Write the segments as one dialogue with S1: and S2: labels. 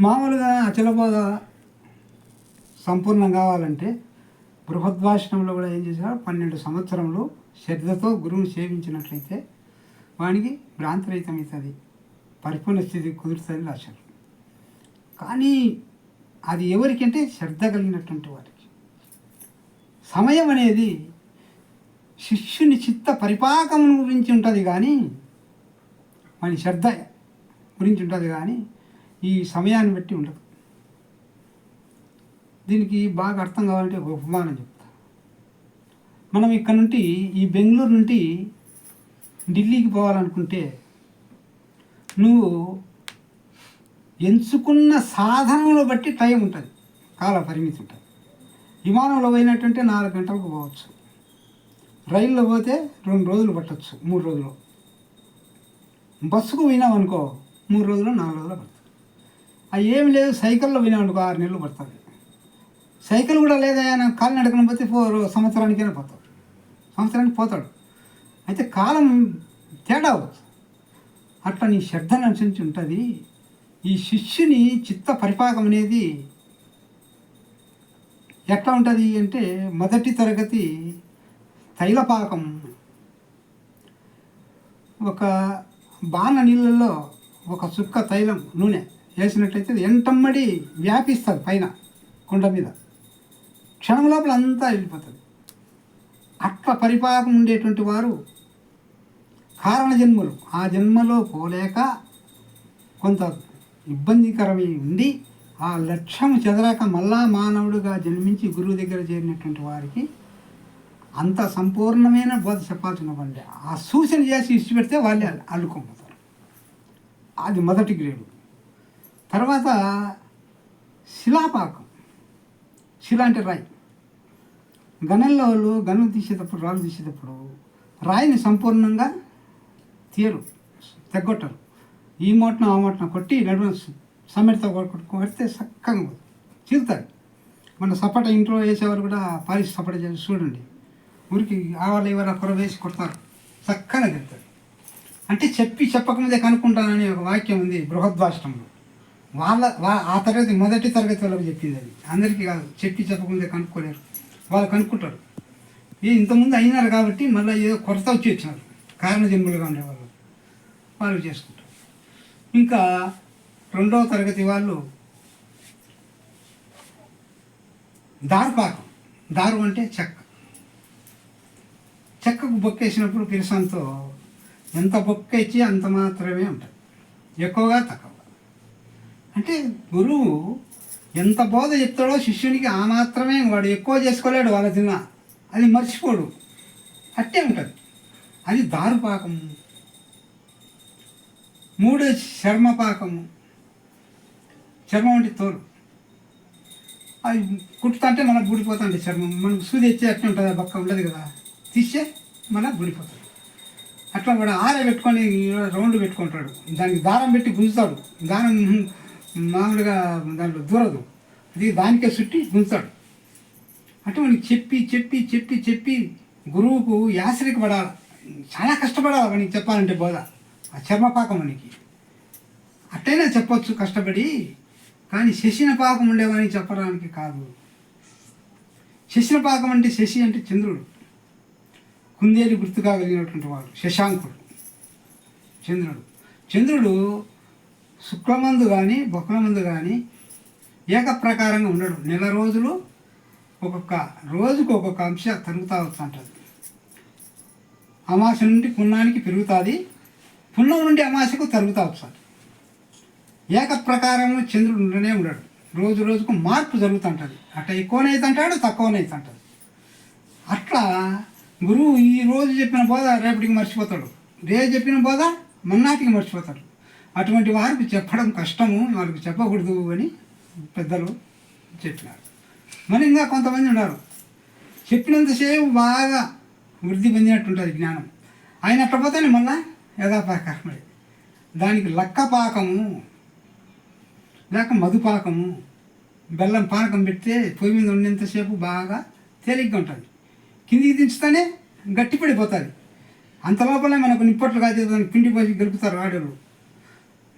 S1: మామూలుగా అచలబోధ సంపూర్ణం కావాలంటే బృహద్భాషణంలో కూడా ఏం చేశారు? పన్నెండు సంవత్సరంలో శ్రద్ధతో గురువుని సేవించినట్లయితే వానికి భ్రాంతిరహితం అవుతుంది. పరిపూర్ణ స్థితి కుదురుతుంది రాశారు. కానీ అది ఎవరికంటే శ్రద్ధ కలిగినటువంటి వారికి. సమయం అనేది శిష్యుని చిత్త పరిపాకం గురించి ఉంటుంది కానీ మన శ్రద్ధ గురించి ఉంటుంది కానీ ఈ సమయాన్ని బట్టి ఉండదు. దీనికి బాగా అర్థం కావాలంటే ఒక ఉపమానం చెప్తా. మనం ఇక్కడ నుండి ఈ బెంగళూరు నుండి ఢిల్లీకి పోవాలనుకుంటే నువ్వు ఎంచుకున్న సాధనను బట్టి టైం ఉంటుంది కాల పరిమితి ఉంటుంది. విమానంలో పోయినట్టంటే నాలుగు గంటలకు పోవచ్చు. రైల్లో పోతే రెండు రోజులు పట్టచ్చు మూడు రోజులు. బస్సుకు పోయినావు అనుకో మూడు రోజులు నాలుగు రోజులు పడుతుంది అవి ఏమి లేదు సైకిల్లో పోయినాం ఆరు నెలలు పడుతుంది. సైకిల్ కూడా లేదా ఆయన కాలు నడకన పోతే పో సంవత్సరానికైనా పోతాడు. సంవత్సరానికి పోతాడు. అయితే కాలం తేడా అట్లా నీ శ్రద్ధను అనుసరించి ఉంటుంది. ఈ శిష్యుని చిత్త పరిపాకం అనేది ఎట్లా ఉంటుంది అంటే మొదటి తరగతి తైలపాకం. ఒక బాణ నీళ్ళల్లో ఒక చుక్క తైలం నూనె. వేసినట్లయితే ఎంటమ్మడి వ్యాపిస్తుంది పైన కొండ మీద. క్షణం లోపల అంతా వెళ్ళిపోతుంది. అట్లా పరిపాకం ఉండేటువంటి వారు కారణ జన్మలు. ఆ జన్మలో పోలేక కొంత ఇబ్బందికరమై ఉండి ఆ లక్ష్యం చెదరాక మళ్ళా మానవుడుగా జన్మించి గురువు దగ్గర చేరినటువంటి వారికి అంత సంపూర్ణమైన బోధ చెప్పాల్సిన వాళ్ళే ఆ సూచన చేసి ఇచ్చిపెడితే వాళ్ళే అల్లుకోపోతారు అది మొదటి గ్రేడు. తర్వాత శిలాపాకం. శిల అంటే రాయి. గనుల్లో వాళ్ళు గనులు తీసేటప్పుడు రాళ్ళు తీసేటప్పుడు రాయిని సంపూర్ణంగా తీయరు తెగొట్టరు ఈ మూటన ఆ మూటన కొట్టి నడుమ సమ్మెడతో కొడితే చక్కగా చీలుతారు మన సపట ఇంట్లో వేసేవారు కూడా పాలిష్ సపట చేసి చూడండి. ఊరికి ఆవాళ్ళు ఎవరు కొర వేసి కొడతారు. చక్కగా తిడతారు అంటే చెప్పి చెప్పకముందే కనుక్కుంటానని ఒక వాక్యం ఉంది బృహద్వాష్టంలో వాళ్ళ ఆ తరగతి మొదటి తరగతి వాళ్ళకి చెప్పింది అది. అందరికీ కాదు చెప్పి చెప్పకుండా కనుక్కోలేరు. వాళ్ళు కనుక్కుంటారు. ఏ ఇంతకుముందు అయినారు కాబట్టి మళ్ళీ ఏదో కొరత వచ్చి వచ్చినారు. కారణ జన్ములుగా ఉండేవాళ్ళు. వాళ్ళు చేసుకుంటారు. ఇంకా రెండవ తరగతి వాళ్ళు దారుపాకం. దారు అంటే చెక్క. చెక్కకు బొక్కేసినప్పుడు పిరసంతో ఎంత బొక్క ఇచ్చి అంత మాత్రమే ఉంటుంది ఎక్కువగా తక్కువ. అంటే గురువు ఎంత బోధ చెప్తాడో శిష్యునికి ఆ మాత్రమే వాడు ఎక్కువ చేసుకోలేడు వాళ్ళ తిన్న. అది మర్చిపోడు. అట్టే ఉంటుంది. అది దారుపాకము మూడు చర్మపాకము చర్మం అంటే తోలు. అది కుట్టుతుంటే మనకు బూడిపోతుంది చర్మం. మనం సూది ఇచ్చే అట్లా ఉంటుంది ఆ బక్క ఉండదు కదా. తీస్తే మన బుడిపోతుంది అట్లా వాడు ఆర పెట్టుకొని రౌండ్ పెట్టుకుంటాడు. దానికి దారం పెట్టి గుంజుతాడు. దారం మామూలుగా దాంట్లో దూరదు. అది దానికే చుట్టి గుంజుతాడు. అంటే మనకి చెప్పి చెప్పి చెప్పి చెప్పి గురువుకు యాసరికి పడాలి చాలా కష్టపడాలి మనకి చెప్పాలంటే బోధ. ఆ చర్మపాకం మనకి అట్టైనా చెప్పొచ్చు కష్టపడి కానీ శశిన పాకం ఉండేవాని చెప్పడానికి కాదు. శశిన పాకం అంటే శశి అంటే చంద్రుడు. కుందేలు గుర్తుగా కలిగినటువంటి వాడు శశాంకుడు. చంద్రుడు. చంద్రుడు శుక్లమందు కానీ బొక్కలమందు కానీ ఏకప్రకారంగా ఉండడు. నెల రోజులు ఒక్కొక్క రోజుకు ఒక్కొక్క అంశ తరుగుతూ వస్తుంటుంది. అమాస నుండి పున్నానికి పెరుగుతుంది. పున్నం నుండి అమాసకు తరుగుతూ వస్తుంది. ఏకప్రకారము చంద్రుడు ఉండనే ఉండడు. రోజు రోజుకు మార్పు జరుగుతుంటుంది. అట్లా ఎక్కువనైతుంటాడు తక్కువనైతుంటాడు అట్లా గురువు ఈ రోజు చెప్పిన బోధ రేపటికి మర్చిపోతాడు. రేపు చెప్పిన బోధ మన్నాటికి మర్చిపోతాడు. అటువంటి వారికి చెప్పడం కష్టము వారికి చెప్పకూడదు అని పెద్దలు చెప్పినారు. మరి ఇంకా కొంతమంది ఉన్నారు. చెప్పినంతసేపు బాగా వృద్ధి పొందినట్టుంటుంది జ్ఞానం. ఆయన అట్లా మళ్ళా యథాపాకమే దానికి లక్క పాకము లేక మధుపాకము బెల్లం పానకం పెడితే పొయ్యి మీద ఉన్నంతసేపు బాగా తేలిగ్గా ఉంటుంది. కిందికి దించుతానే గట్టిపడిపోతుంది. అంత లోపలే మనకు నిప్పట్లు కాదు దానికి పిండి పోసి గెలుపుతారు ఆడలు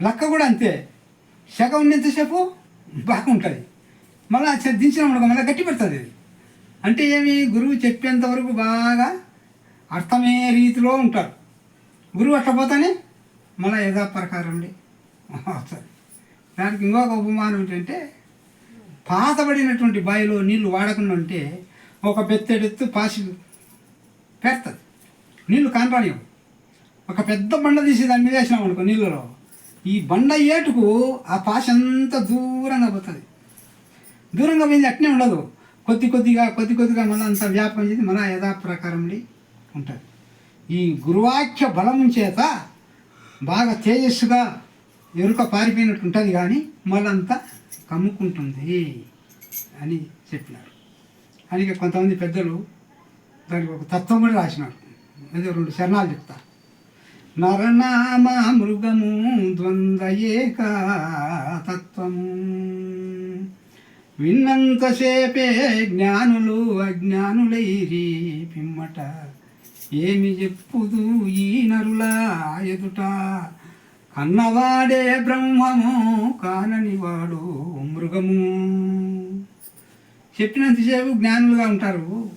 S1: లక్క కూడా అంతే. శక ఉన్నంతసేపు బాగుంటుంది. మళ్ళీ దించినప్పుడు మళ్ళీ గట్టి పెడుతుంది. అది అంటే ఏమి? గురువు చెప్పేంత వరకు బాగా అర్థమయ్యే రీతిలో ఉంటారు. గురువు అట్లా పోతానే మళ్ళీ యథా ప్రకారం వస్తుంది దానికి ఇంకొక ఉపమానం ఏంటంటే పాతబడినటువంటి బావిలో నీళ్ళు వాడకుండా ఉంటే ఒక పెత్తెడెత్తు పాసి పెడుతుంది నీళ్ళు కానరానివ్వు ఒక పెద్ద బండ తీసి దాని మీద వేసినాం అనుకో నీళ్ళలో. ఈ బండ ఏటుకు ఆ పాశ అంతా దూరంగా పోతుంది. దూరంగా పోయింది అట్నే ఉండదు. కొద్ది కొద్దిగా కొద్ది కొద్దిగా మళ్ళీ అంత వ్యాపం చేసి మన యథాప్రకారం ఉంటుంది. ఈ గురువాక్య బలం చేత బాగా తేజస్సుగా ఎరుక పారిపోయినట్టు ఉంటుంది కానీ మళ్ళంతా కమ్ముకుంటుంది అని చెప్పినారు. అందుకే కొంతమంది పెద్దలు దానికి ఒక తత్వం కూడా రాసినారు. అదే రెండు శరణాలు చెప్తారు. నరనామ మృగము ద్వంద్వ తత్వము విన్నంతసేపే జ్ఞానులు అజ్ఞానులైరి పిమ్మట. ఏమి చెప్పుదు ఈ నరుల ఎదుట? కన్నవాడే బ్రహ్మము కానని వాడు మృగము. చెప్పినంతసేపు జ్ఞానులుగా ఉంటారు.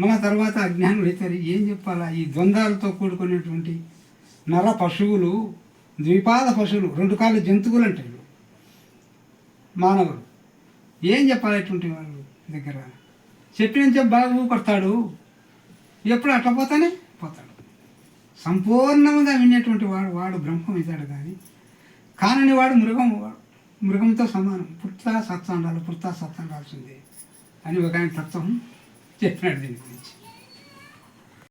S1: మళ్ళా తర్వాత అజ్ఞానులు అవుతారు ఏం చెప్పాలా? ఈ ద్వంద్వాలతో కూడుకున్నటువంటి నర పశువులు ద్విపాద పశువులు రెండు కాళ్ళ జంతువులు అంటారు మానవులు. ఏం చెప్పాలి అటువంటి వాళ్ళు దగ్గర? చెప్పినంత బాగా కొడతాడు ఎప్పుడు అట్లా పోతానే? పోతాడు. సంపూర్ణంగా వినేటువంటి వాడు వాడు బ్రహ్మం అవుతాడు కానీ కానని వాడు మృగం వాడు మృగంతో సమానం. పుట్ట పుట్టా పుట్ట సత్సండాల్సిందే అని ఒక ఆయన తత్వం చెప్పినాడు దీని గురించి.